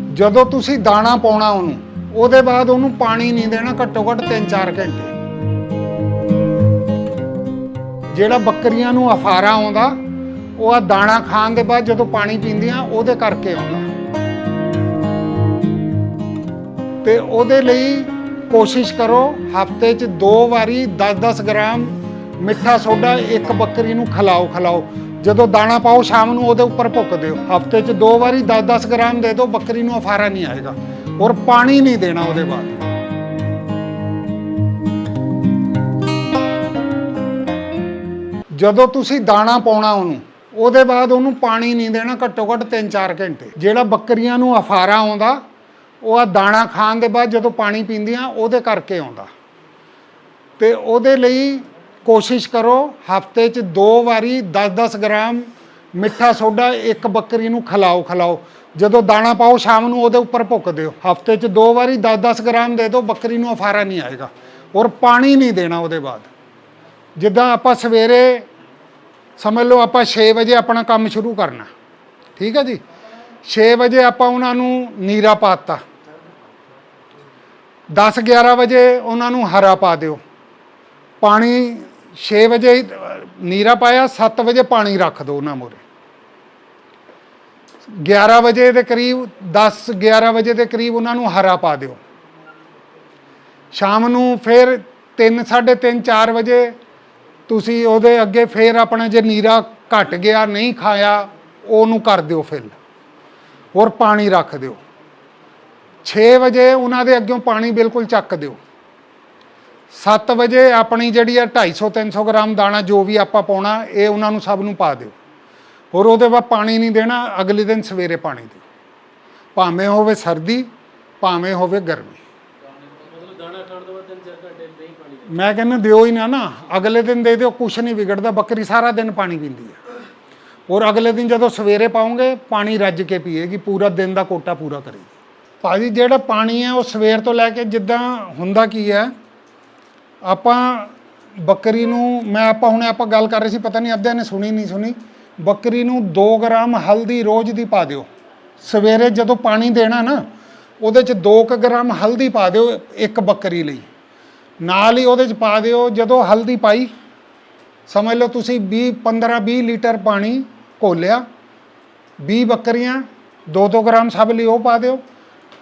ਜਦੋਂ ਤੁਸੀਂ ਦਾਣਾ ਪਾਉਣਾ ਉਹਨੂੰ, ਉਹਦੇ ਬਾਅਦ ਉਹਨੂੰ ਪਾਣੀ ਨਹੀਂ ਦੇਣਾ, ਘੱਟੋ ਘੱਟ 3-4 ਘੰਟੇ। ਜਿਹੜਾ ਬੱਕਰੀਆਂ ਨੂੰ ਅਫਾਰਾ ਆਉਂਦਾ, ਉਹ ਆ ਦਾਣਾ ਖਾਣ ਦੇ ਬਾਅਦ ਜਦੋਂ ਪਾਣੀ ਪੀਂਦੀਆਂ, ਉਹਦੇ ਕਰਕੇ ਆਉਂਦਾ। ਤੇ ਉਹਦੇ ਲਈ ਕੋਸ਼ਿਸ਼ ਕਰੋ, ਹਫ਼ਤੇ 'ਚ ਦੋ ਵਾਰੀ 10-10 ਗ੍ਰਾਮ ਮਿੱਠਾ ਸੋਡਾ ਇੱਕ ਬੱਕਰੀ ਨੂੰ ਖਿਲਾਓ ਖਿਲਾਓ। ਜਦੋਂ ਦਾਣਾ ਪਾਓ ਸ਼ਾਮ ਨੂੰ ਉਹਦੇ ਉੱਪਰ ਭੁੱਕ ਦਿਓ। ਹਫ਼ਤੇ 'ਚ ਦੋ ਵਾਰੀ 10-10 ਗ੍ਰਾਮ ਦੇ ਦਿਓ, ਬੱਕਰੀ ਨੂੰ ਅਫਾਰਾ ਨਹੀਂ ਆਏਗਾ। ਔਰ ਪਾਣੀ ਨਹੀਂ ਦੇਣਾ ਉਹਦੇ ਬਾਅਦ। ਜਦੋਂ ਤੁਸੀਂ ਦਾਣਾ ਪਾਉਣਾ ਉਹਨੂੰ, ਉਹਦੇ ਬਾਅਦ ਉਹਨੂੰ ਪਾਣੀ ਨਹੀਂ ਦੇਣਾ ਘੱਟੋ ਘੱਟ 3-4 ਘੰਟੇ। ਜਿਹੜਾ ਬੱਕਰੀਆਂ ਨੂੰ ਅਫਾਰਾ ਆਉਂਦਾ, ਉਹ ਆ ਦਾਣਾ ਖਾਣ ਦੇ ਬਾਅਦ ਜਦੋਂ ਪਾਣੀ ਪੀਂਦੀਆਂ, ਉਹਦੇ ਕਰਕੇ ਆਉਂਦਾ। ਤੇ ਉਹਦੇ ਲਈ ਕੋਸ਼ਿਸ਼ ਕਰੋ ਹਫ਼ਤੇ 'ਚ ਦੋ ਵਾਰੀ 10-10 ਗ੍ਰਾਮ ਮਿੱਠਾ ਸੋਡਾ ਇੱਕ ਬੱਕਰੀ ਨੂੰ ਖਿਲਾਓ ਖਿਲਾਓ। ਜਦੋਂ ਦਾਣਾ ਪਾਓ ਸ਼ਾਮ ਨੂੰ ਉਹਦੇ ਉੱਪਰ ਭੁੱਕ ਦਿਓ। ਹਫ਼ਤੇ 'ਚ ਦੋ ਵਾਰੀ 10-10 ਗ੍ਰਾਮ ਦੇ ਦਿਓ, ਬੱਕਰੀ ਨੂੰ ਅਫਾਰਾ ਨਹੀਂ ਆਏਗਾ। ਔਰ ਪਾਣੀ ਨਹੀਂ ਦੇਣਾ ਉਹਦੇ ਬਾਅਦ। ਜਿੱਦਾਂ ਆਪਾਂ ਸਵੇਰੇ, ਸਮਝ ਲਓ ਆਪਾਂ 6 ਵਜੇ ਆਪਣਾ ਕੰਮ ਸ਼ੁਰੂ ਕਰਨਾ। ਠੀਕ ਹੈ ਜੀ? 6 ਵਜੇ ਆਪਾਂ ਉਹਨਾਂ ਨੂੰ ਨੀਰਾ ਪਾਤਾ 10 11 ਵਜੇ ਉਹਨਾਂ ਨੂੰ ਹਰਾ ਪਾ ਦਿਓ। ਪਾਣੀ 6 ਵਜੇ ਨੀਰਾ ਪਾਇਆ 7 ਵਜੇ ਪਾਣੀ ਰੱਖ ਦਿਓ ਉਹਨਾਂ ਮੋਰੇ 11 ਵਜੇ ਦੇ ਕਰੀਬ 10 11 ਵਜੇ ਦੇ ਕਰੀਬ ਉਹਨਾਂ ਨੂੰ ਹਰਾ ਪਾ ਦਿਓ। ਸ਼ਾਮ ਨੂੰ ਫਿਰ 3 3:30 4 ਵਜੇ ਤੁਸੀਂ ਉਹਦੇ ਅੱਗੇ ਫਿਰ ਆਪਣਾ ਜੇ ਨੀਰਾ ਘਟ ਗਿਆ, ਨਹੀਂ ਖਾਇਆ, ਉਹਨੂੰ ਕਰ ਦਿਓ ਫਿਲ। ਹੋਰ ਪਾਣੀ ਰੱਖ ਦਿਓ। 6 ਵਜੇ ਉਹਨਾਂ ਦੇ ਅੱਗੋਂ ਪਾਣੀ ਬਿਲਕੁਲ ਚੱਕ ਦਿਓ। 7 ਵਜੇ ਆਪਣੀ ਜਿਹੜੀ ਆ 250 300 ਗ੍ਰਾਮ ਦਾਣਾ ਜੋ ਵੀ ਆਪਾਂ ਪਾਉਣਾ, ਇਹ ਉਹਨਾਂ ਨੂੰ ਸਭ ਨੂੰ ਪਾ ਦਿਓ। ਔਰ ਉਹਦੇ ਬਾਅਦ ਪਾਣੀ ਨਹੀਂ ਦੇਣਾ, ਅਗਲੇ ਦਿਨ ਸਵੇਰੇ ਪਾਣੀ ਦਿਓ। ਭਾਵੇਂ ਹੋਵੇ ਸਰਦੀ, ਭਾਵੇਂ ਹੋਵੇ ਗਰਮੀ। ਮੈਂ ਕਹਿੰਦਾ ਦਿਓ ਹੀ ਨਾ ਨਾ, ਅਗਲੇ ਦਿਨ ਦੇ ਦਿਓ, ਕੁਛ ਨਹੀਂ ਵਿਗੜਦਾ, ਬੱਕਰੀ ਸਾਰਾ ਦਿਨ ਪਾਣੀ ਪੀਂਦੀ ਹੈ ਔਰ ਅਗਲੇ ਦਿਨ ਜਦੋਂ ਸਵੇਰੇ ਪਾਉਂਗੇ, ਪਾਣੀ ਰੱਜ ਕੇ ਪੀਏਗੀ, ਪੂਰਾ ਦਿਨ ਦਾ ਕੋਟਾ ਪੂਰਾ ਕਰੇਗੀ। ਭਾਜੀ, ਜਿਹੜਾ ਪਾਣੀ ਹੈ ਉਹ ਸਵੇਰ ਤੋਂ ਲੈ ਕੇ ਜਿੱਦਾਂ ਹੁੰਦਾ ਕੀ ਹੈ ਆਪਾਂ ਬੱਕਰੀ ਨੂੰ, ਮੈਂ ਆਪਾਂ ਹੁਣੇ ਆਪਾਂ ਗੱਲ ਕਰ ਰਹੇ ਸੀ, ਪਤਾ ਨਹੀਂ ਅੱਧਿਆਂ ਨੇ ਸੁਣੀ ਨਹੀਂ ਸੁਣੀ। ਬੱਕਰੀ ਨੂੰ 2 ਗ੍ਰਾਮ ਹਲਦੀ ਰੋਜ਼ ਦੀ ਪਾ ਦਿਓ। ਸਵੇਰੇ ਜਦੋਂ ਪਾਣੀ ਦੇਣਾ ਨਾ, ਉਹਦੇ ਚ 2 ਗ੍ਰਾਮ ਹਲਦੀ ਪਾ ਦਿਓ ਇੱਕ ਬੱਕਰੀ ਲਈ। ਨਾਲ ਹੀ ਉਹਦੇ ਚ ਪਾ ਦਿਓ ਜਦੋਂ ਹਲਦੀ ਪਾਈ, ਸਮਝ ਲਓ ਤੁਸੀਂ 20 15 20 ਲੀਟਰ ਪਾਣੀ ਘੋਲਿਆ। 20 ਬੱਕਰੀਆਂ 2-2 ਗ੍ਰਾਮ ਸਭ ਲਈ ਉਹ ਪਾ ਦਿਓ।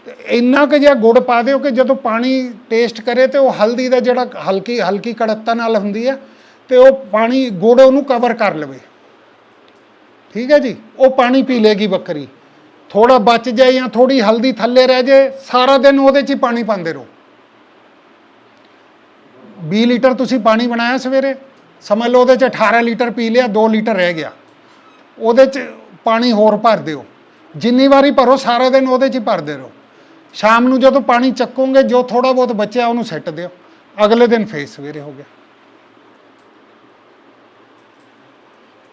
ਤੇ ਇੰਨਾ ਕੁ ਜਿਹਾ ਗੁੜ ਪਾ ਦਿਓ ਕਿ ਜਦੋਂ ਪਾਣੀ ਟੇਸਟ ਕਰੇ ਤੇ ਉਹ ਹਲਦੀ ਦਾ ਜਿਹੜਾ ਹਲਕੀ ਹਲਕੀ ਕੜੱਤਾ ਨਾਲ ਹੁੰਦੀ ਹੈ ਤੇ ਉਹ ਪਾਣੀ, ਗੁੜ ਉਹਨੂੰ ਕਵਰ ਕਰ ਲਵੇ। ਠੀਕ ਹੈ ਜੀ? ਉਹ ਪਾਣੀ ਪੀ ਲੇਗੀ ਬੱਕਰੀ। ਥੋੜਾ ਬਚ ਜਾਏ ਜਾਂ ਥੋੜੀ ਹਲਦੀ ਥੱਲੇ ਰਹਿ ਜਾਏ, ਸਾਰਾ ਦਿਨ ਉਹਦੇ 'ਚ ਹੀ ਪਾਣੀ ਪਾਉਂਦੇ ਰਹੋ। 20 ਲੀਟਰ ਤੁਸੀਂ ਪਾਣੀ ਬਣਾਇਆ ਸਵੇਰੇ, ਸਮਝ ਲਓ ਉਹਦੇ 'ਚ 18 ਲੀਟਰ ਪੀ ਲਿਆ 2 ਲੀਟਰ ਰਹਿ ਗਿਆ। ਉਹਦੇ 'ਚ ਪਾਣੀ ਹੋਰ ਭਰ ਦਿਓ। ਜਿੰਨੀ ਵਾਰੀ ਭਰੋ, ਸਾਰਾ ਦਿਨ ਉਹਦੇ 'ਚ ਹੀ ਭਰਦੇ ਰਹੋ। ਸ਼ਾਮ ਨੂੰ ਜਦੋਂ ਪਾਣੀ ਚੱਕੋਗੇ, ਜੋ ਥੋੜਾ ਬਹੁਤ ਬਚਿਆ ਉਹਨੂੰ ਸਿੱਟ ਦਿਓ। ਅਗਲੇ ਦਿਨ ਫੇਰ ਸਵੇਰੇ ਹੋ ਗਿਆ।